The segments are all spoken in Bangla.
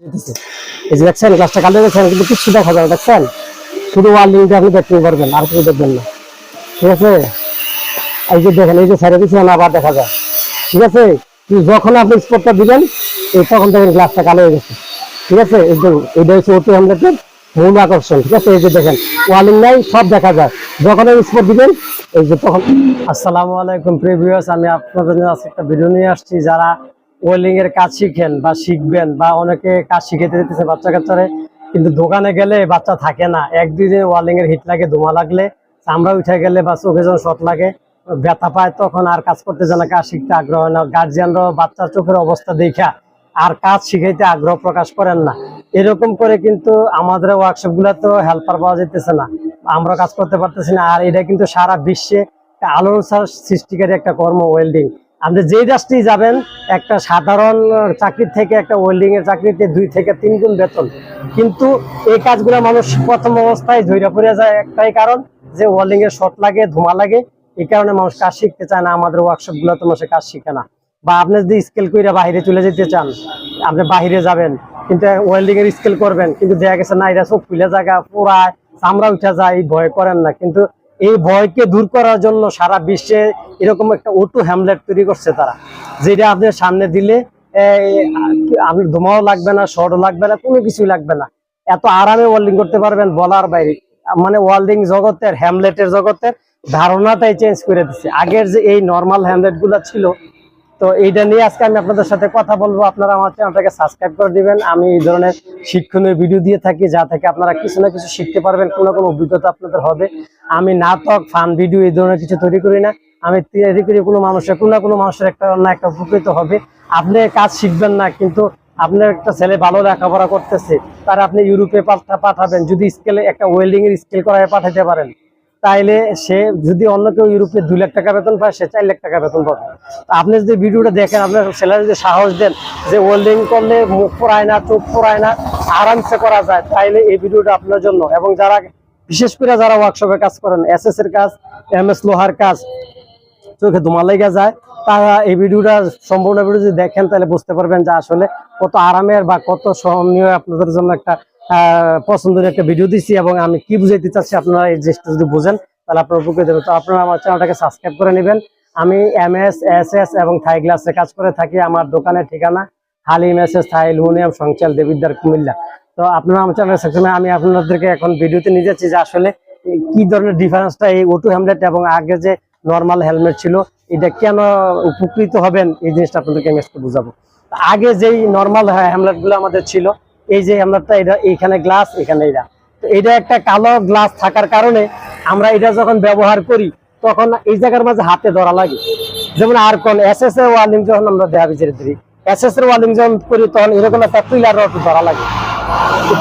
এই যে দেখছেন দেখছেন কিন্তু দেখা যাবে দেখছেন? শুধু আপনি দেখতে পারবেন, আর কিছু দেখবেন না। ঠিক আছে? এই যে দেখেন, এই যে পিছনে আবার দেখা যায়। ঠিক আছে? যখন আপনি স্পটটা দিবেন তখন দেখেন গ্লাসটা কালো হয়ে গেছে। ঠিক আছে? এই দেখুন, এইটা হচ্ছে ওটু হান্ড্রেডের মূল আকর্ষণ। ঠিক আছে? এই যে দেখেন ওয়ার্লিং নাই, সব দেখা যায়। যখন এই স্পট দিবেন, এই যে তখন আসসালামু আলাইকুম প্রিভিয়াস আমি আপনাদের আজকে একটা ভিডিও নিয়ে আসছি। যারা ওয়েল্ডিং এর কাজ শিখেন বা শিখবেন বা অনেকে কাজ শিখাতে দিতেছে বাচ্চা কাচ্চারে, কিন্তু দোকানে গেলে বাচ্চা থাকে না। এক, দুই দিন ওয়ার্লিং এর হিট লাগে, ধোঁয়া লাগলে চামড়া উঠে গেলে বা চোখে যখন শট লাগে, ব্যথা পায়, তখন আর কাজ করতে জানা কাজ শিখতে আগ্রহ হয় না। গার্জিয়ানরাও বাচ্চার চোখের অবস্থা দেখা আর কাজ শিখাইতে আগ্রহ প্রকাশ করেন না। এরকম করে কিন্তু আমাদের ওয়ার্কশপ তো হেল্পার পাওয়া যেতেছে না। আমরা কাজ করতে পারতেছি না। আর এটা কিন্তু সারা বিশ্বে আলোর সৃষ্টিকারী একটা কর্ম ওয়েল্ডিং আপনি যে রাষ্ট্রেই যাবেন, একটা সাধারণ চাকরির থেকে একটা ওয়েল্ডিং এর চাকরিতে দুই থেকে তিন গুণ বেতন। কিন্তু এই কাজগুলো মানুষ প্রথম অবস্থায় ধৈর্য পড়ে যায় একটাই কারণ যে ওয়েল্ডিং এর শর্ট লাগে, ধোঁয়া লাগে। এই কারণে মানুষ কাজ শিখতে চায় না, আমাদের ওয়ার্কশপগুলো তো মানুষের কাজ শিখে না। বা আপনি যদি স্কেল করে বাইরে চলে যেতে চান, আপনি বাইরে যাবেন, কিন্তু ওয়েল্ডিং এর স্কেল করবেন, কিন্তু দেখা গেছে না এটা সব খুলে জায়গা পুরায় চামড়া উঠে যায়, ভয় করেন না। কিন্তু এই ভয়কে দূর করার জন্য সারা বিশ্বে এরকম একটা অটো হ্যামলেট তৈরি করছে তারা, যেটা আপনার সামনে দিলে আপনি ধোমাও লাগবে না শর্টও লাগবে না, কোনো কিছুই লাগবে না। এত আরামে ওয়েল্ডিং করতে পারবেন বলার বাইরে। মানে ওয়েল্ডিং জগতের হ্যামলেটের জগতের ধারণাটাই চেঞ্জ করে দিচ্ছে আগের যে এই নর্মাল হ্যামলেটগুলা ছিল তো এইটা নিয়ে আজকে আমি আপনাদের সাথে কথা বলব। আপনারা আমার চ্যানেলটাকে সাবস্ক্রাইব করে দিবেন। আমি এই ধরনের শিক্ষণীয় ভিডিও দিয়ে থাকি, যা থেকে আপনারা কিছু না কিছু শিখতে পারবেন। কোনো কোনো অভিজ্ঞতা আপনাদের হবে। আমি নাটক ফান ভিডিও এই ধরনের কিছু তৈরি করি না। আমি তৈরি করি কোনো মানুষের, কোনো না কোনো মানুষের একটা না একটা উপকৃত হবে। আপনি কাজ শিখবেন না, কিন্তু আপনার একটা ছেলে ভালো লেখাপড়া করতেছে, তার আপনি ইউরোপে পাঠাবেন। যদি স্কেলে একটা ওয়েল্ডিং এর স্কেল করায় পাঠাতে পারেন। তাইলে সে যদি অন্য কেউ ইউরোপে দুই লাখ টাকা বেতন পায়, সে চার লাখ টাকা বেতন পাবে। আপনি যদি ভিডিওটা দেখেন, আপনার ছেলের যদি সাহস দেন যে ওয়েল্ডিং করলে মুখ পড়ায় না, চোখ পড়ায় না, আরামসে করা যায়, তাইলে এই ভিডিওটা আপনার জন্য। এবং যারা, বিশেষ করে যারা ওয়ার্কশপে কাজ করেন এস এস এর কাজ এম এস লোহার কাজ, চোখে ধোঁয়া লেগে যায়, তারা এই ভিডিওটা সম্পূর্ণ ভিডিও যদি দেখেন, তাহলে বুঝতে পারবেন যে আসলে কত আরামের বা কত সহনীয় আপনাদের জন্য একটা পছন্দের একটা ভিডিও দিচ্ছি এবং আমি কি বুঝাইতে চাচ্ছি আপনারা এই জিনিসটা যদি বুঝেন, তাহলে আপনার উপকৃত হবে তো আপনারা আমার চ্যানেলটাকে সাবস্ক্রাইব করে নেবেন। আমি এম এস এস এস এবং থাই গ্লাসে কাজ করে থাকি। আমার দোকানের ঠিকানা Halim S S Thai aluminium সংচাল Debidwar Comilla তো আপনারা আমার চ্যানেল সেকশনে আমি আপনাদেরকে এখন ভিডিওতে নিয়ে যাচ্ছি যে আসলে কি ধরনের ডিফারেন্সটা এই ওটু হেলমেট এবং আগে যে নর্মাল হেলমেট ছিল, এটা কেন উপকৃত হবেন? এই জিনিসটা আপনাদেরকে আমি আজকে বুঝাবো। আগে যেই নর্মাল হেমলেটগুলো আমাদের ছিল এই যে হেমলেটটা এটা এইখানে গ্লাস এখানে এটা। তো এটা একটা কালো গ্লাস থাকার কারণে আমরা এটা যখন ব্যবহার করি, তখন এই জায়গার মাঝে হাতে ধরা লাগে। যেমন আর কোন এস এস এর ওয়ার্লিং যখন আমরা দেহা বিচারে ধরি এস এস এর ওয়ার্লিং যখন করি, তখন এরকম একটা পিলার রড ধরা লাগে।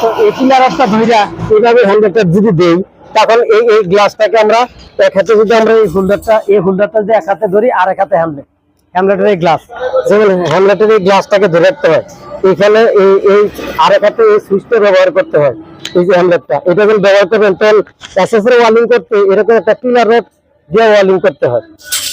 তো এই পিলার রডটা ধইরা এইভাবে হেলমেটটা যদি দেই, তখন এই এই গ্লাসটাকে আমরা এক হাতে যদি আমরা এই হোল্ডারটা এই হোল্ডারটা যদি এক হাতে ধরি আর এক হাতে হ্যামলেট হ্যামলেটের এই গ্লাস যেমন হ্যামলেটের এই গ্লাসটাকে ধরে রাখতে হয়। এখানে এই এই আর এক হাতে এই সুইচটা ব্যবহার করতে হয়। এই যে হ্যামলেটটা এটা যখন ব্যবহার করবেন, তখন এসএসের ওয়ালিং করতে এরকম একটা পিলার রড দিয়ে ওয়ালিং করতে হয়।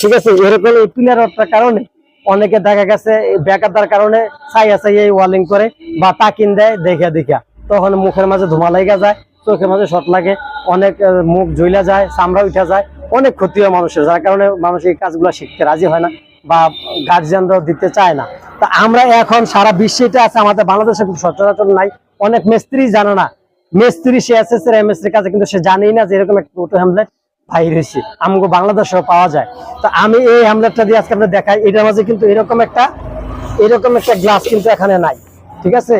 ঠিক আছে? এরকম এই পিলার রডটার কারণে অনেকে দেখা গেছে বেকারদার কারণে ছাইয়া ছাইয়া ওয়ালিং করে বা তাকিন দেয় দেখা দেখা তখন মুখের মাঝে ধোঁয়া লেগে যায়, চোখের মাঝে শট লাগে, অনেক মুখ জ্বলা যায়, চামড়া উঠে যায়, অনেক ক্ষতি হয় মানুষের, যার কারণে মানুষ এই কাজগুলো শিখতে রাজি হয় না। বা গার্জিয়ানরাও দিতে চায় না। তা আমরা এখন সারা বিশ্বেটা আছে, আমাদের বাংলাদেশে খুব সচরাচর নাই। অনেক মিস্ত্রি জানে না। মিস্ত্রি সে এস এস এর এম কাছে কিন্তু সে জানেই না যে এরকম একটা অটো হ্যামলেট বাইরে এসে আমাকে বাংলাদেশেও পাওয়া যায়। তো আমি এই হ্যামলেটটা দিয়ে আজকে আপনার দেখাই। এটার মাঝে কিন্তু এরকম একটা এরকম একটা গ্লাস কিন্তু এখানে নাই। ঠিক আছে?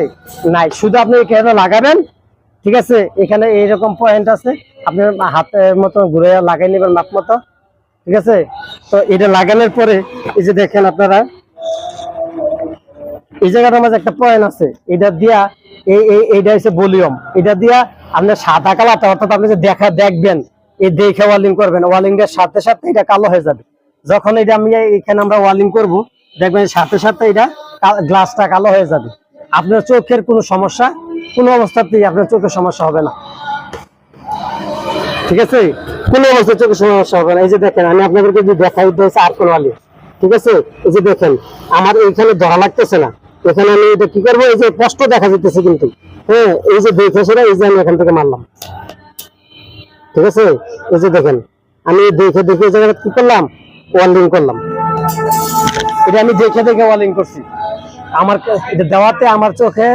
নাই। শুধু আপনি এখানে লাগাবেন। ঠিক আছে? এখানে এইরকম পয়েন্ট আছে। আপনার হাতের মতো ঘুরে লাগাই নেবেন মাপ মতো। ঠিক আছে? তো এটা লাগানোর পরে, এই যে দেখেন আপনারা, এই জায়গাটার মাঝে একটা পয়েন্ট আছে। এটা দিয়া এই এই এইটা হচ্ছে ভলিউম। এটা দিয়া আপনার সাদা কালারটা, অর্থাৎ আপনি যে দেখা দেখবেন, এই দেখে ওয়ালিং করবেন ওয়ালিং এর সাথে সাথে এটা কালো হয়ে যাবে। যখন এটা আমি এখানে আমরা ওয়ালিং করব, দেখবেন সাথে সাথে এটা গ্লাসটা কালো হয়ে যাবে। আপনার চোখের কোনো সমস্যা, কোনো অবস্থাতেই আপনার চোখের সমস্যা হবে না। ঠিক আছে? কোনো অবস্থায় চোখের সমস্যা হবে না। এই যে দেখেন, আমি আপনাদেরকে যে দেখাই হচ্ছে আর কোন আলি ঠিক আছে? এই যে দেখেন, আমার এইখানে ধরা লাগতেছে না। এখানে আমি এটা কি করব? এই যে স্পষ্ট দেখা যেতেছে কিন্তু। হ্যাঁ এই যে দেখে সেটা এই যে আমি এখান থেকে মারলাম। ঠিক আছে? এই যে দেখেন, আমি দেখে দেখে জায়গাটা কি করলাম? ওয়ার্লিং করলাম। এটা আমি দেখে দেখে ওয়ার্লিং করছি। আমার এটা দেওয়াতে আমার চোখে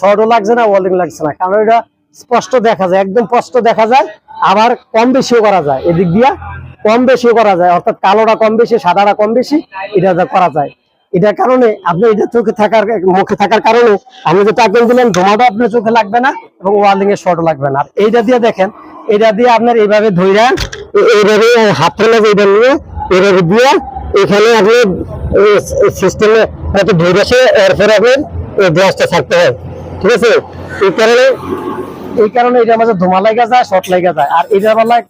শর্টও লাগছে না ওয়ার্লিং লাগছে না। কারণ এটা স্পষ্ট দেখা যায়, একদম স্পষ্ট দেখা যায়, আবার কম বেশিও করা যায়। এদিক দিয়া কম বেশিও করা যায়, অর্থাৎ কালোটা কম বেশি, সাদাটা কম বেশি, এটা করা যায়। এটার কারণে আপনি এটা চোখে থাকার, মুখে থাকার কারণে আমি যে টাকা দিলেন, ধোঁয়াটা আপনার চোখে লাগবে না এবং ওয়ার্লিং এর শর্টও লাগবে না। এইটা দিয়ে দেখেন এটা দিয়ে আপনার এইভাবে ধইরা এ- এইভাবে হাত ফেলে এইটা নিয়ে, এইভাবে দিয়ে, এখানে আপনি সিস্টেমে হয়তো ধরে বসে এরপরে এই ব্রাশটা থাকতে হয়। ঠিক আছে? এই কারণে এই কারণে এটার মাঝে ধোমা লাগা যায়, শর্ট লাগা যায়। আর এটার বেলায়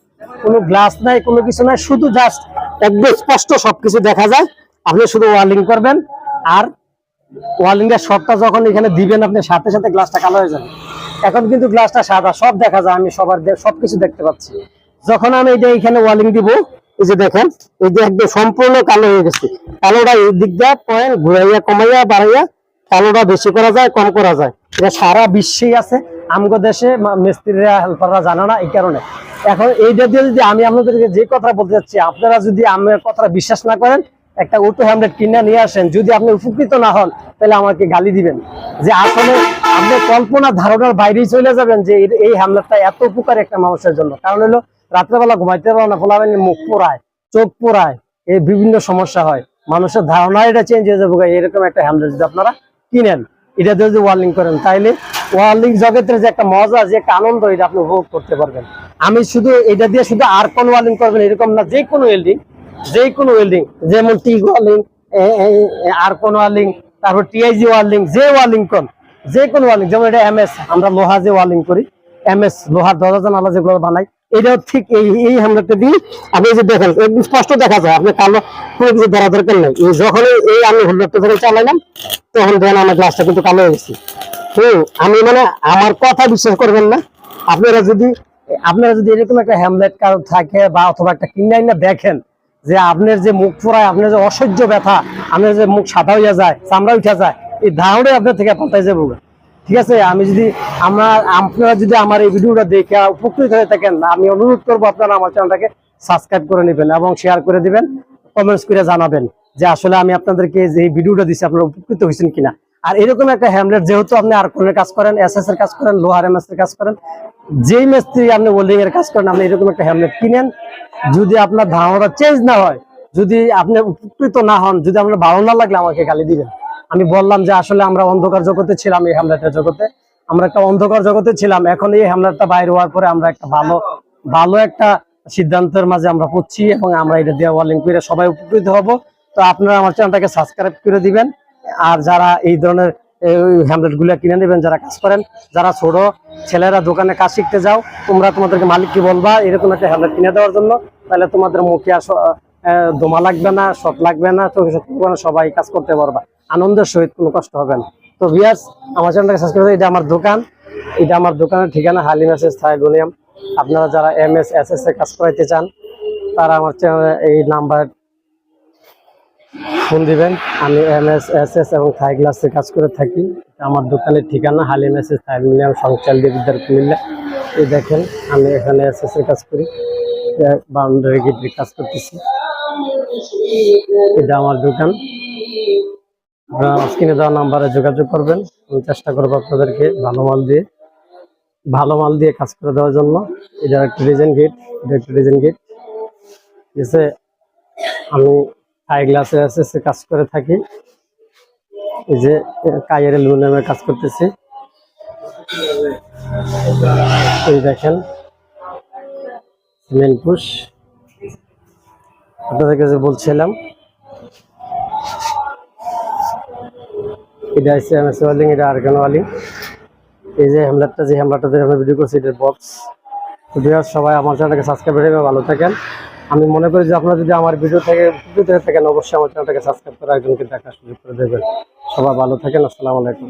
কোনো গ্লাস নাই, কোনো কিছু নাই, শুধু জাস্ট একদম স্পষ্ট সবকিছু দেখা যায়। আপনি শুধু ওয়ার্লিং করবেন, আর ওয়ার্লিং এর শর্টটা যখন এখানে দিবেন আপনি, সাথে সাথে গ্লাসটা কালো হয়ে যাবে। এখন কিন্তু গ্লাসটা সাদা, সব দেখা যায়, আমি সবার সবকিছু দেখতে পাচ্ছি। যখন আমি এটা এখানে ওয়ার্লিং দিব, এই যে দেখেন, এই যে একদম সম্পূর্ণ কালো হয়ে গেছে। কালোটা এই দিক দিয়ে পয়েন্ট ঘুরাইয়া, কমাইয়া, বাড়াইয়া, কালোটা বেশি করা যায়, কম করা যায়। সারা বিশ্বেই আছে। আমগো দেশে মিস্ত্রিরা হেল্পাররা জানে না এই কারণে। এখন এইটা দিয়ে যদি আমি আপনাদেরকে যে কথা বলতে যাচ্ছি আপনারা যদি আমার কথাটা বিশ্বাস না করেন, একটা অটো হ্যামলেট কিনে নিয়ে আসেন, যদি আপনি উপকৃত না হন, তাহলে আমাকে গালি দিবেন। যে আসলে আপনি কল্পনা ধারণার বাইরেই চলে যাবেন যে এই- এই হ্যামলেটটা এত উপকার একটা মানুষের জন্য। কারণ হলো, রাত্রেবেলা ঘুমাইতে পারো না ফলাবেন মুখ পোড়ায়, চোখ পোড়ায়, এই বিভিন্ন সমস্যা হয়। মানুষের ধারণা এটা চেঞ্জ হয়ে যাবে এরকম একটা হ্যামলেট যদি আপনারা কিনেন। এটা যদি ওয়ার্লিং করেন, তাইলে ওয়ার্লিং জগতের যে একটা মজা, যে একটা আনন্দ, এটা আপনি উপভোগ করতে পারবেন। আমি শুধু এটা দিয়ে শুধু আর কোন ওয়ার্লিং করবেন, এরকম না, যে কোনো ওয়েল্ডিং যে কোনো ওয়েল্ডিং যেমন টি ওয়ার্লিং আর কোন ওয়ার্লিং তারপর টিআইজি ওয়ার্লিং যে ওয়ার্লিং কোন যে কোনো ওয়ার্লিং যেমন এটা এমএস আমরা লোহা যে ওয়ার্লিং করি এমএস লোহার দরজা জানালা যেগুলো বানাই এটাও ঠিক এই এই হ্যামলেটটা দিয়ে আপনি যে দেখেন একদম স্পষ্ট দেখা যায়, আপনি কালো কোনো কিছু ধরা দরকার নেই। যখন এই আমি হ্যামলেটটা ধরে চালাইলাম, তখন দেখেন আমার গ্লাসটা কিন্তু কালো হয়ে গেছে। হুম আমি মানে আমার কথা বিশ্বাস করবেন না, আপনারা যদি আপনারা যদি এরকম একটা হ্যামলেট কারও থাকে বা অথবা একটা কিনে না দেখেন যে আপনার যে মুখ ফোড়ায় আপনার যে অসহ্য ব্যথা, আপনার যে মুখ সাদা হইয়া যায়, চামড়া উঠে যায়, এই ধারণে আপনার থেকে পাল্টাই যাব ঠিক আছে, আমি যদি আমার, আপনারা যদি আমার এই ভিডিওটা দেখে উপকৃত হয়ে থাকেন, আমি অনুরোধ করব আপনারা আমার চ্যানেলটাকে সাবস্ক্রাইব করে নেবেন এবং শেয়ার করে দিবেন কমেন্টস করে জানাবেন যে আসলে আমি আপনাদেরকে যে ভিডিওটা দিচ্ছি আপনারা উপকৃত হয়েছেন কিনা। আর এরকম একটা হ্যামলেট যেহেতু আপনি আর কোনের কাজ করেন এস এর কাজ করেন লোহার এম এর কাজ করেন, যেই মিস্ত্রি আপনি ওয়েল্ডিং এর কাজ করেন, আপনি এরকম একটা হ্যামলেট কিনেন, যদি আপনার ধারণাটা চেঞ্জ না হয়, যদি আপনি উপকৃত না হন, যদি আপনার ভালো না লাগলে আমাকে গালি দিবেন। আমি বললাম যে আসলে আমরা অন্ধকার জগতে ছিলাম এই হ্যামলেটের জগতে। আমরা একটা অন্ধকার জগতে ছিলাম এখন এই হ্যামলেটটা বাইরে হওয়ার পরে আমরা একটা ভালো ভালো একটা সিদ্ধান্তের মাঝে আমরা পড়ছি এবং আমরা এটা দিয়ে ওয়ার্লিং করে সবাই উপকৃত হব। তো আপনারা আমার চ্যানেলটাকে সাবস্ক্রাইব করে দিবেন। আর যারা এই ধরনের হ্যামলেটগুলো কিনে নেবেন যারা কাজ করেন যারা ছোট ছেলেরা দোকানে কাজ শিখতে যাও তোমরা তোমাদেরকে মালিককে বলবা? এরকম একটা হ্যামলেট কিনে দেওয়ার জন্য। তাহলে তোমাদের মুখে আর স- আহ, দোমা লাগবে না শখ লাগবে না না, সবাই কাজ করতে পারবা। আনন্দের সহিত কোনো কষ্ট হবে না। তো বিয়াস আমার চ্যানেলটাকে সাবস্ক্রাইব করে এটা আমার দোকান। এটা আমার দোকানের ঠিকানা, হালিম এস এস থাইগোনিয়াম আপনারা যারা এম এস এস এস এ কাজ করাইতে চান, তারা আমার চ্যানেলে এই নাম্বার ফোন দিবেন। আমি এম এস এস এস এবং থাই গ্লাসে কাজ করে থাকি। আমার দোকানের ঠিকানা, Halim S S Thai aluminium সংচাল Debidwar Comilla. এই দেখেন, আমি এখানে এস এস এর কাজ করি। বাউন্ডারি গেটের কাজ করতেছি। এটা আমার দোকান। স্ক্রিনে দেওয়া নাম্বারে যোগাযোগ করবেন। আমি চেষ্টা করব আপনাদেরকে ভালো মাল দিয়ে, ভালো মাল দিয়ে কাজ করে দেওয়ার জন্য। এটা একটা ডিজাইন গেট এটা একটা ডিজাইন গেট আছে? আমি আই গ্লাসে এসে কাজ করে থাকি। এই যে কায়ের অ্যালুমিনিয়ামের কাজ করতেছি। এই দেখেন মেন পুশ আপনাদেরকে যে বলছিলাম এটা হচ্ছে এমএস ওয়ালিং এটা আরকান ওয়ালিং। এই যে হ্যামলারটা যে হ্যামলারটা দিয়ে আমরা ভিডিও করছি, এটার বক্স তো সবাই আমার চ্যানেলটাকে সাবস্ক্রাইব করে ভালো থাকেন। আমি মনে করি যে আপনারা যদি আমার ভিডিও থেকে উপকৃত হয়ে থাকেন, অবশ্যই আমার চ্যানেলটাকে সাবস্ক্রাইব করে একজনকে দেখার সুযোগ করে দেবেন। সবাই ভালো থাকেন, আসসালামু আলাইকুম।